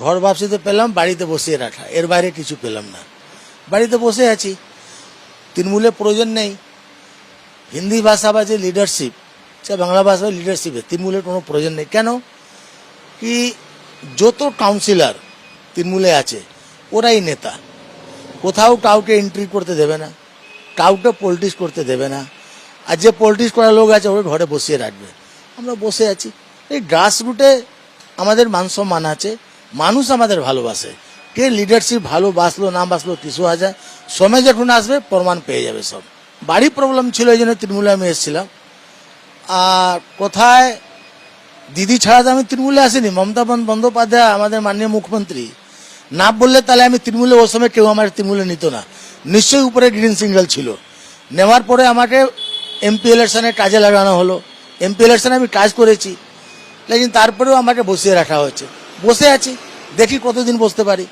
ঘর ভাবছিতে পেলাম, বাড়িতে বসিয়ে রাখা। এর বাইরে কিছু পেলাম না। বাড়িতে বসে আছি। তৃণমূলের প্রয়োজন নেই। হিন্দি ভাষা বা যে লিডারশিপ সে বাংলা ভাষা লিডারশিপে তৃণমূলের কোনো প্রয়োজন নেই। কেন? কি যত কাউন্সিলর তৃণমূলে আছে, ওরাই নেতা। কোথাও কাউকে এন্ট্রি করতে দেবে না। কাউকে পলিটিক্স করতে দেবে না। আর যে পলিটিক্স করার লোক আছে, ওকে ঘরে বসিয়ে রাখবে। আমরা বসে আছি। এই গ্রাসরুটে আমাদের মান সম্মান আছে। মানুষ আমাদের ভালোবাসে। কে লিডারশিপ ভালো বাসলো না বাসলো কিছু হাজার সময় যখন আসবে, প্রমাণ পেয়ে যাবে সব। বাড়ি প্রবলেম ছিল এই জন্য তৃণমূলে আমি এসেছিলাম। আর কোথায়? দিদি ছাড়া তো আমি তৃণমূলে আসিনি। মমতা বন্দ- বন্দ্যোপাধ্যায় আমাদের মাননীয় মুখ্যমন্ত্রী। না বললে তাহলে আমি তৃণমূলে ওই সময় কেউ আমার তৃণমূলে নিত না। নিশ্চয়ই উপরে গ্রিন সিগন্যাল ছিল। নেওয়ার পরে আমাকে এমপি ইলেকশনে কাজে লাগানো হলো। এমপি ইলেকশনে আমি কাজ করেছি। লেকিন তারপরেও আমাকে বসিয়ে রাখা হয়েছে। বসে আছি দেখি কতদিন বসতে পারি।